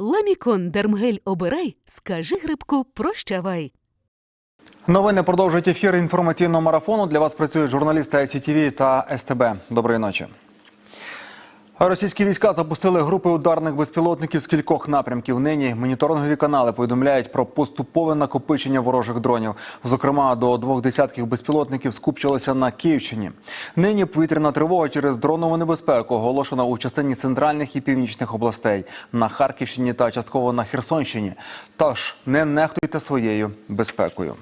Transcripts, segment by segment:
Ламікон Дермгель обирай, скажи грибку прощавай. Новини продовжують ефір інформаційного марафону. Для вас працюють журналісти ICTV та СТБ. Доброї ночі. Російські війська запустили групи ударних безпілотників з кількох напрямків. Нині моніторингові канали повідомляють про поступове накопичення ворожих дронів. Зокрема, до двох десятків безпілотників скупчилося на Київщині. Нині повітряна тривога через дронову небезпеку оголошена у частині центральних і північних областей на Харківщині та частково на Херсонщині. Тож не нехтуйте своєю безпекою.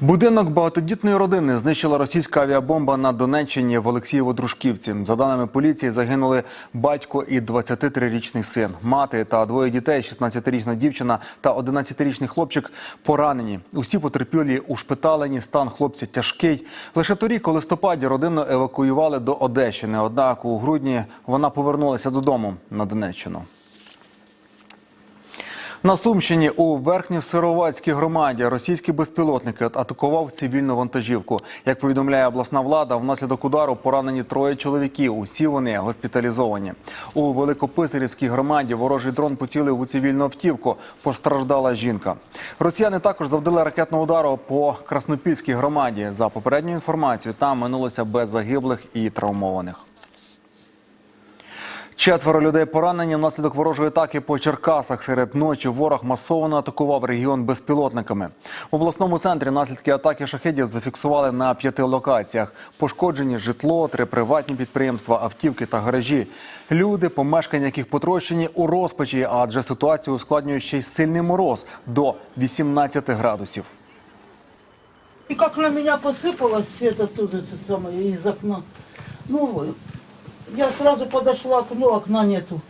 Будинок багатодітної родини знищила російська авіабомба на Донеччині в Олексієво-Дружківці. За даними поліції, загинули батько і 23-річний син, мати та двоє дітей, 16-річна дівчина та 11-річний хлопчик поранені. Усі потерпілі ушпиталені, стан хлопця тяжкий. Лише торік у листопаді родину евакуювали до Одещини. Однак у грудні вона повернулася додому на Донеччину. На Сумщині у Верхньосировацькій громаді російський безпілотник атакував цивільну вантажівку. Як повідомляє обласна влада, внаслідок удару поранені троє чоловіків. Усі вони госпіталізовані. У Великописарівській громаді ворожий дрон поцілив у цивільну автівку. Постраждала жінка. Росіяни також завдали ракетного удару по Краснопільській громаді. За попередньою інформацією, там минулося без загиблих і травмованих. Четверо людей поранені внаслідок ворожої атаки по Черкасах. Серед ночі ворог масово атакував регіон безпілотниками. В обласному центрі наслідки атаки шахедів зафіксували на п'яти локаціях. Пошкоджені житло, три приватні підприємства, автівки та гаражі. Люди, помешкання яких потрощені у розпачі, адже ситуацію ускладнює ще й сильний мороз до 18 градусів. И как на меня посыпалось все это тут это самое из окна. Ну, я сразу подошла к окну, окна нету.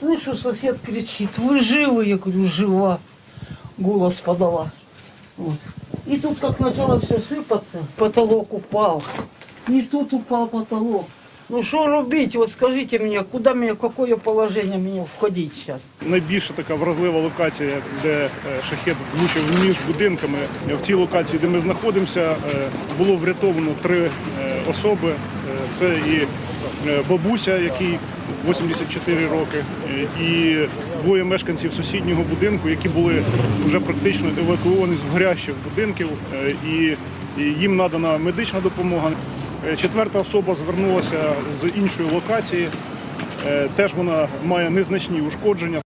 Слышу, сосед кричит, вы живы? Я говорю, жива. Голос подала. Вот. И тут как начало все сыпаться, потолок упал. И тут упал потолок. Ну что рубить? Вот скажите мне, куда мне, в какое положение мне входить сейчас? найбільша така вразлива локація, де е, шахет влучив між будинками. В цій локації, де ми знаходимося, е, було врятовано три е, особи. Е, Це і е, бабуся, який 84 роки, е, і двоє мешканців сусіднього будинку, які були вже практично евакуовані з горящих будинків, е, і їм надана медична допомога. Е, Четверта особа звернулася з іншої локації. Е, Теж вона має незначні ушкодження.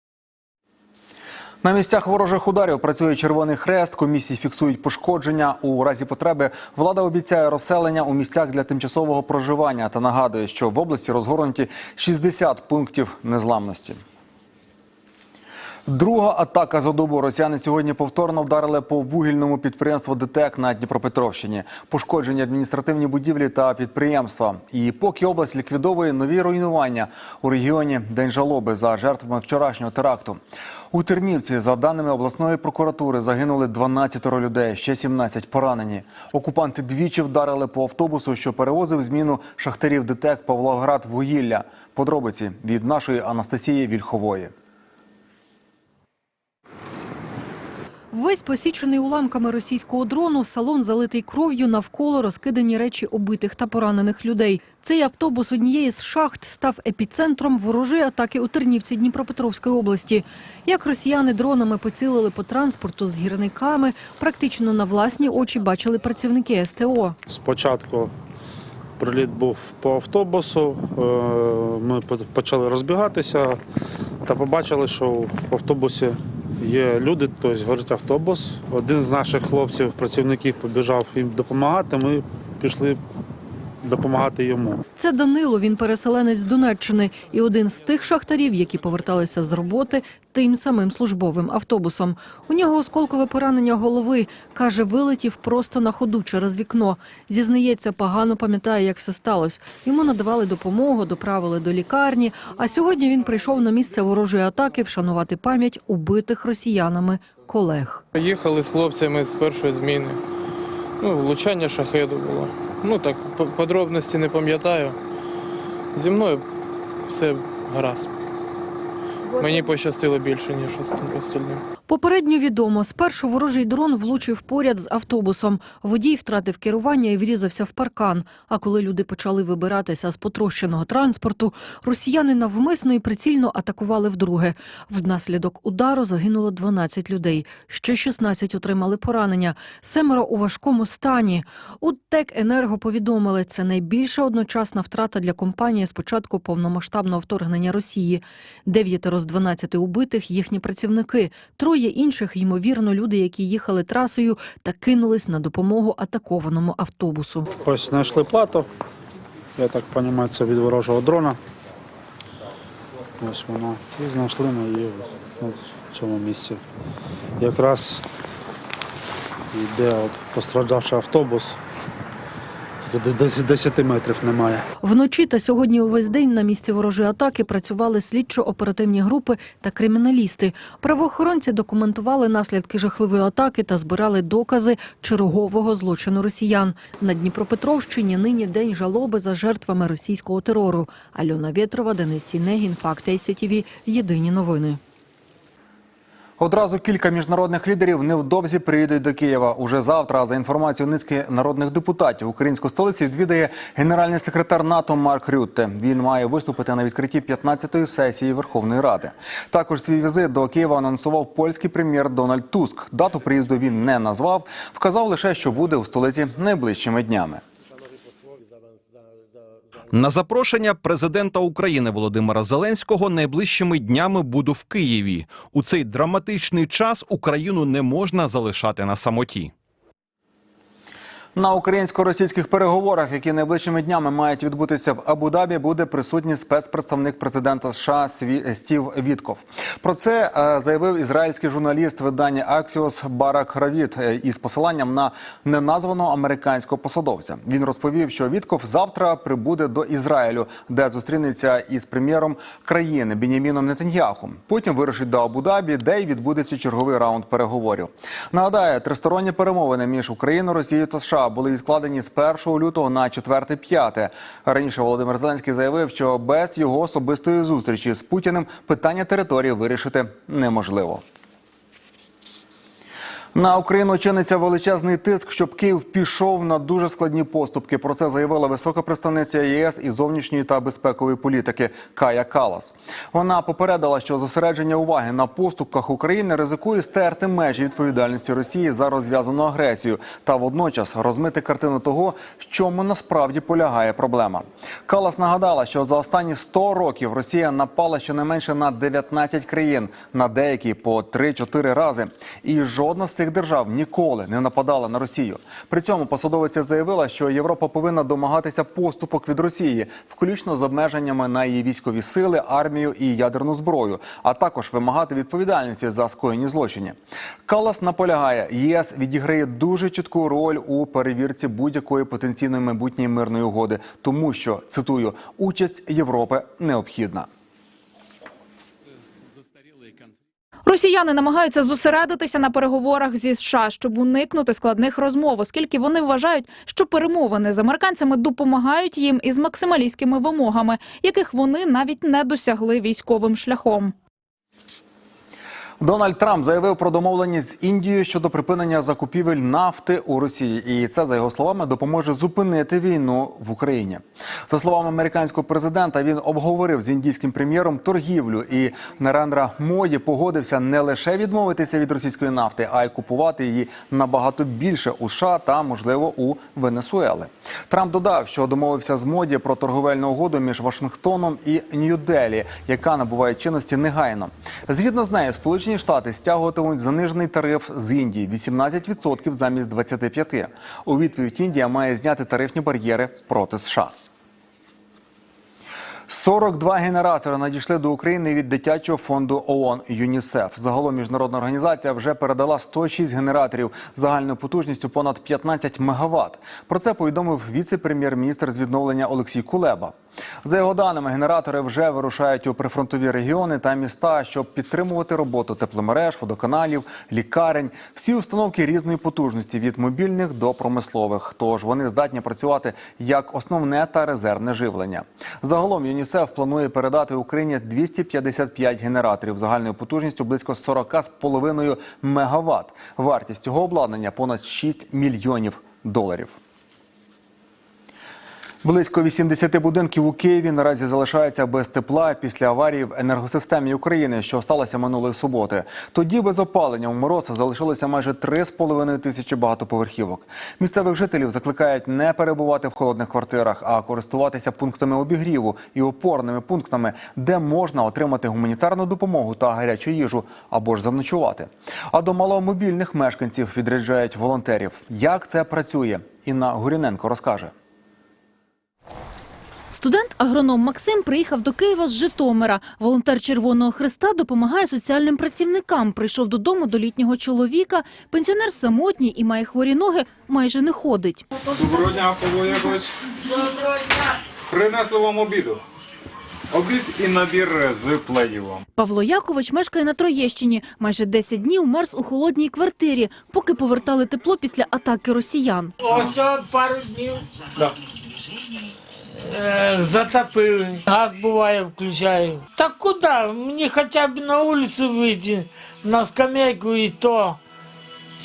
На місцях ворожих ударів працює Червоний Хрест. Комісії фіксують пошкодження. У разі потреби влада обіцяє розселення у місцях для тимчасового проживання та нагадує, що в області розгорнуті 60 пунктів незламності. Друга атака за добу. Росіяни сьогодні повторно вдарили по вугільному підприємству ДТЕК на Дніпропетровщині. Пошкоджені адміністративні будівлі та підприємства. І поки область ліквідовує нові руйнування у регіоні День жалоби за жертвами вчорашнього теракту. У Тернівці, за даними обласної прокуратури, загинули 12 людей, ще 17 поранені. Окупанти двічі вдарили по автобусу, що перевозив зміну шахтарів ДТЕК Павлоград вугілля. Подробиці від нашої Анастасії Вільхової. Весь посічений уламками російського дрону, салон залитий кров'ю, навколо розкидані речі убитих та поранених людей. Цей автобус однієї з шахт став епіцентром ворожої атаки у Тернівці Дніпропетровської області. Як росіяни дронами поцілили по транспорту з гірниками, практично на власні очі бачили працівники СТО. Спочатку приліт був по автобусу, е, ми почали розбігатися та побачили, що в автобусі є люди, тобто горить автобус. Один з наших хлопців, працівників, побіжав їм допомагати. Ми пішли допомагати йому. Це Данило, він переселенець з Донеччини і один з тих шахтарів, які поверталися з роботи тим самим службовим автобусом. У нього осколкове поранення голови. Каже, вилетів просто на ходу через вікно. Зізнається, погано пам'ятає, як все сталося. Йому надавали допомогу, доправили до лікарні. А сьогодні він прийшов на місце ворожої атаки вшанувати пам'ять убитих росіянами колег. Їхали з хлопцями з першої зміни. Ну, влучання шахеду було. Ну так, по- подробності не пам'ятаю. Зі мною все гаразд. Мені пощастило більше, ніж ост- остальним. Попередньо відомо, спершу ворожий дрон влучив поряд з автобусом. Водій втратив керування і врізався в паркан. А коли люди почали вибиратися з потрощеного транспорту, росіяни навмисно і прицільно атакували вдруге. Внаслідок удару загинуло 12 людей. Ще 16 отримали поранення. Семеро у важкому стані. У ТЕК Енерго повідомили, це найбільша одночасна втрата для компанії з початку повномасштабного вторгнення Росії. Дев'ятеро з 12 убитих їхні працівники. Троє інших, ймовірно, люди, які їхали трасою та кинулись на допомогу атакованому автобусу. Ось знайшли плату. Я так розумію, це від ворожого дрона. Ось вона. І знайшли ми її в цьому місці. Якраз йде от постраждавший автобус. Десь 10 метрів немає. Вночі та сьогодні увесь день на місці ворожої атаки працювали слідчо-оперативні групи та криміналісти. Правоохоронці документували наслідки жахливої атаки та збирали докази чергового злочину росіян. На Дніпропетровщині нині день жалоби за жертвами російського терору. Альона Вєтрова, Денис Сінегін, Факти СІТВ. Єдині новини. Одразу кілька міжнародних лідерів невдовзі приїдуть до Києва. Уже завтра, за інформацією низки народних депутатів, українську столицю відвідає генеральний секретар НАТО Марк Рютте. Він має виступити на відкритті 15-ї сесії Верховної Ради. Також свій візит до Києва анонсував польський прем'єр Дональд Туск. Дату приїзду він не назвав, вказав лише, що буде у столиці найближчими днями. На запрошення президента України Володимира Зеленського найближчими днями буду в Києві. У цей драматичний час Україну не можна залишати на самоті. На українсько-російських переговорах, які найближчими днями мають відбутися в Абу-Дабі, буде присутній спецпредставник президента США Стів Вітков. Про це е, заявив ізраїльський журналіст видання Аксіос Барак Равіт е, із посиланням на неназваного американського посадовця. Він розповів, що Вітков завтра прибуде до Ізраїлю, де зустрінеться із прем'єром країни Бініміном Нетаньяху. Потім вирушить до Абу-Дабі, де й відбудеться черговий раунд переговорів. Нагадаю, тристоронні перемовини між Україною, Росією та США були відкладені з 1 лютого на 4-5. Раніше Володимир Зеленський заявив, що без його особистої зустрічі з Путіним питання території вирішити неможливо. На Україну чиниться величезний тиск, щоб Київ пішов на дуже складні поступки. Про це заявила висока представниця ЄС із зовнішньої та безпекової політики Кая Калас. Вона попередила, що зосередження уваги на поступках України ризикує стерти межі відповідальності Росії за розв'язану агресію та водночас розмити картину того, в чому насправді полягає проблема. Калас нагадала, що за останні 100 років Росія напала щонайменше на 19 країн, на деякі по 3-4 рази. І жодна з цих держав ніколи не нападала на Росію. При цьому посадовиця заявила, що Європа повинна домагатися поступок від Росії, включно з обмеженнями на її військові сили, армію і ядерну зброю, а також вимагати відповідальності за скоєні злочини. Калас наполягає, ЄС відіграє дуже чітку роль у перевірці будь-якої потенційної майбутньої мирної угоди, тому що цитую участь Європи необхідна. Росіяни намагаються зосередитися на переговорах зі США, щоб уникнути складних розмов, оскільки вони вважають, що перемовини з американцями допомагають їм із максималістськими вимогами, яких вони навіть не досягли військовим шляхом. Дональд Трамп заявив про домовленість з Індією щодо припинення закупівель нафти у Росії, і це за його словами допоможе зупинити війну в Україні. За словами американського президента, він обговорив з індійським прем'єром торгівлю, і Нарендра Моді погодився не лише відмовитися від російської нафти, а й купувати її набагато більше у США та, можливо, у Венесуели. Трамп додав, що домовився з моді про торговельну угоду між Вашингтоном і Нью-Делі, яка набуває чинності негайно. Згідно з нею, Сполучені Штати стягуватимуть занижений тариф з Індії 18% замість 25%. У відповідь Індія має зняти тарифні бар'єри проти США. 42 генератори надійшли до України від дитячого фонду ООН ЮНІСЕФ. Загалом міжнародна організація вже передала 106 генераторів загальною потужністю понад 15 мегаватт. Про це повідомив віце-прем'єр-міністр з відновлення Олексій Кулеба. За його даними, генератори вже вирушають у прифронтові регіони та міста, щоб підтримувати роботу тепломереж, водоканалів, лікарень. Всі установки різної потужності від мобільних до промислових. Тож вони здатні працювати як основне та резервне живлення. Загалом ЮНІСЕФ планує передати Україні 255 генераторів загальною потужністю близько 40,5 мегаватт. Вартість цього обладнання понад 6 мільйонів доларів. Близько 80 будинків у Києві наразі залишаються без тепла після аварії в енергосистемі України, що сталося минулої суботи. Тоді без опалення у мороз залишилося майже 3,5 тисячі багатоповерхівок. Місцевих жителів закликають не перебувати в холодних квартирах, а користуватися пунктами обігріву і опорними пунктами, де можна отримати гуманітарну допомогу та гарячу їжу або ж заночувати. А до маломобільних мешканців відряджають волонтерів. Як це працює? Інна Гуріненко розкаже. Студент-агроном Максим приїхав до Києва з Житомира. Волонтер Червоного Христа допомагає соціальним працівникам. Прийшов додому до літнього чоловіка. Пенсіонер самотній і має хворі ноги, майже не ходить. Доброго дня, Павло Якович. Доброго дня. Принесли вам обіду. Обід і набір з пледівом. Павло Якович мешкає на Троєщині. Майже 10 днів мерз у холодній квартирі, поки повертали тепло після атаки росіян. Ось пару днів е, затопили. Газ буває, включаю. Та куди? Мені хоча б на вулицю вийти, на скамейку і то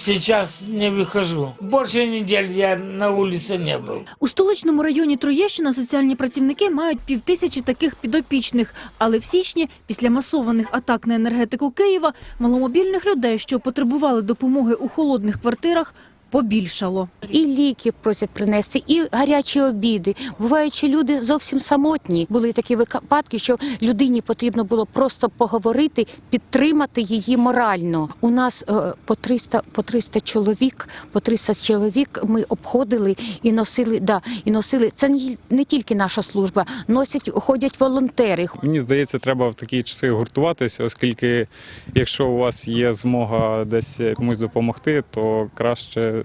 зараз не вихожу. Більше неділі я на вулиці не був. У столичному районі Троєщина соціальні працівники мають півтисячі таких підопічних. Але в січні, після масованих атак на енергетику Києва, маломобільних людей, що потребували допомоги у холодних квартирах, побільшало. І ліки просять принести, і гарячі обіди. Бувають, що люди зовсім самотні. Були такі випадки, що людині потрібно було просто поговорити, підтримати її морально. У нас е, по 300, по 300 чоловік, по 300 чоловік ми обходили і носили. Да, і носили. Це не- не тільки наша служба, носять, ходять волонтери. Мені здається, треба в такі часи гуртуватися, оскільки якщо у вас є змога десь комусь допомогти, то краще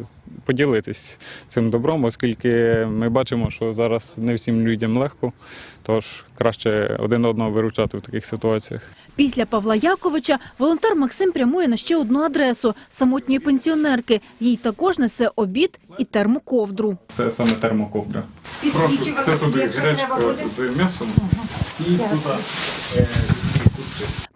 поділитись цим добром, оскільки ми бачимо, що зараз не всім людям легко, тож краще один одного виручати в таких ситуаціях. Після Павла Яковича волонтер Максим прямує на ще одну адресу самотньої пенсіонерки. Їй також несе обід і термоковдру. Це саме термоковдра. Прошу, це туди гречка з м'ясом і туди.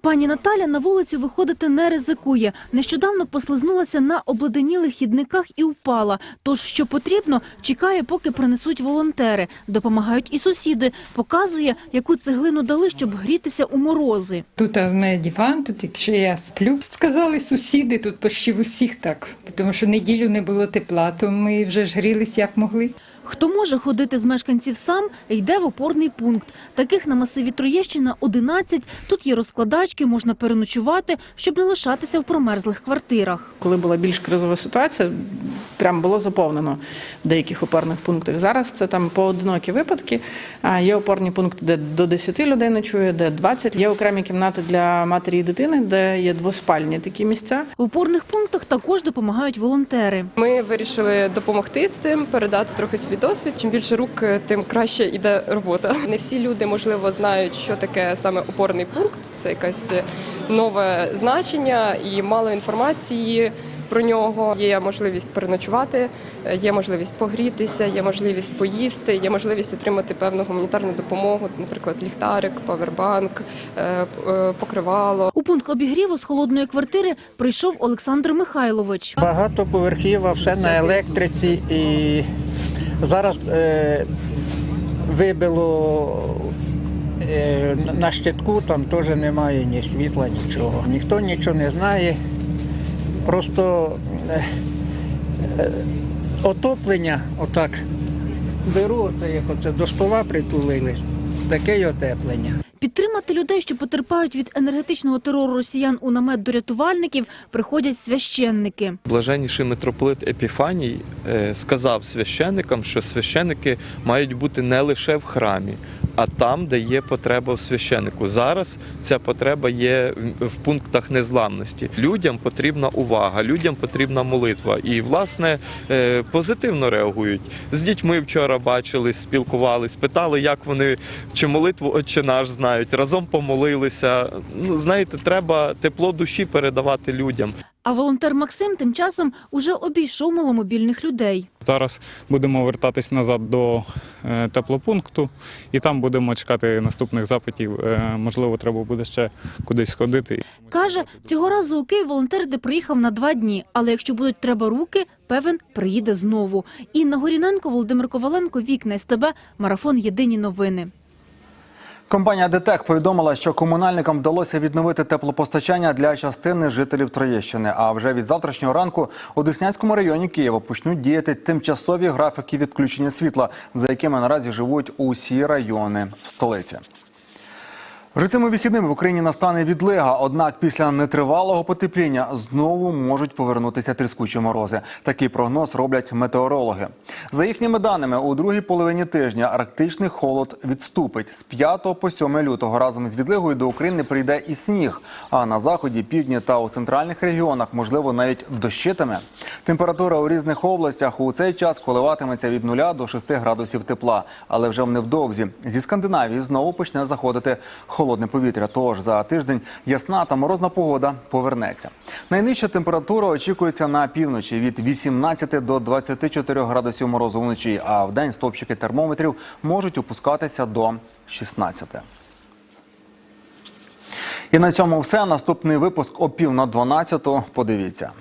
Пані Наталя на вулицю виходити не ризикує. Нещодавно послизнулася на обледенілих хідниках і впала. Тож, що потрібно, чекає, поки принесуть волонтери. Допомагають і сусіди. Показує, яку цеглину дали, щоб грітися у морози. Тут в мене диван, тут якщо я сплю, сказали сусіди, тут почти в усіх так. Тому що неділю не було тепла, то ми вже ж грілись як могли. Хто може ходити з мешканців сам, йде в опорний пункт. Таких на масиві Троєщина 11. Тут є розкладачки, можна переночувати, щоб не лишатися в промерзлих квартирах. Коли була більш кризова ситуація, прям було заповнено в деяких опорних пунктах. Зараз це там поодинокі випадки. Є опорні пункти, де до 10 людей ночує, де 20. Є окремі кімнати для матері і дитини, де є двоспальні такі місця. В опорних пунктах також допомагають волонтери. Ми вирішили допомогти з цим, передати трохи свій досвід. Чим більше рук, тим краще йде робота. Не всі люди, можливо, знають, що таке саме опорний пункт. Це якесь нове значення і мало інформації. Про нього є можливість переночувати, є можливість погрітися, є можливість поїсти, є можливість отримати певну гуманітарну допомогу, наприклад, ліхтарик, павербанк, е, е, покривало. У пункт обігріву з холодної квартири прийшов Олександр Михайлович. Багатоповерхівка, все на електриці і зараз е, вибило е, на щитку, там теж немає ні світла, нічого. Ніхто нічого не знає. Просто е, е, отоплення, отак беру, оце, як оце до стола притулили, таке отеплення. Підтримати людей, що потерпають від енергетичного терору росіян у намет до рятувальників, приходять священники. Блаженніший митрополит Епіфаній е, сказав священникам, що священники мають бути не лише в храмі, а там, де є потреба в священику. Зараз ця потреба є в- в пунктах незламності. Людям потрібна увага, людям потрібна молитва. І, власне, е, позитивно реагують. З дітьми вчора бачились, спілкувались, питали, як вони чи молитву «Отче наш знають, разом помолилися. Ну, знаєте, треба тепло душі передавати людям. А волонтер Максим тим часом уже обійшов маломобільних людей. Зараз будемо вертатись назад до е, теплопункту, і там будемо чекати наступних запитів. Е, Можливо, треба буде ще кудись сходити. Каже, цього разу у Київ волонтер де приїхав на два дні, але якщо будуть треба руки, певен приїде знову. Інна Горіненко, Володимир Коваленко, Вікна СТБ, Марафон Єдині новини. Компанія ДТЕК повідомила, що комунальникам вдалося відновити теплопостачання для частини жителів Троєщини. А вже від завтрашнього ранку у Деснянському районі Києва почнуть діяти тимчасові графіки відключення світла, за якими наразі живуть усі райони столиці. Вже цими вихідними в Україні настане відлига, однак після нетривалого потепління знову можуть повернутися тріскучі морози. Такий прогноз роблять метеорологи. За їхніми даними, у другій половині тижня арктичний холод відступить. З 5 по 7 лютого разом з відлигою до України прийде і сніг. А на заході, півдні та у центральних регіонах можливо навіть дощитиме. Температура у різних областях у цей час коливатиметься від 0 до 6 градусів тепла, але вже невдовзі зі Скандинавії знову почне заходити холодне повітря. Тож за тиждень ясна та морозна погода повернеться. Найнижча температура очікується на півночі від 18 до 24 градусів морозу вночі, а в день стопчики термометрів можуть опускатися до 16. І на цьому все. Наступний випуск о пів на 12. Подивіться.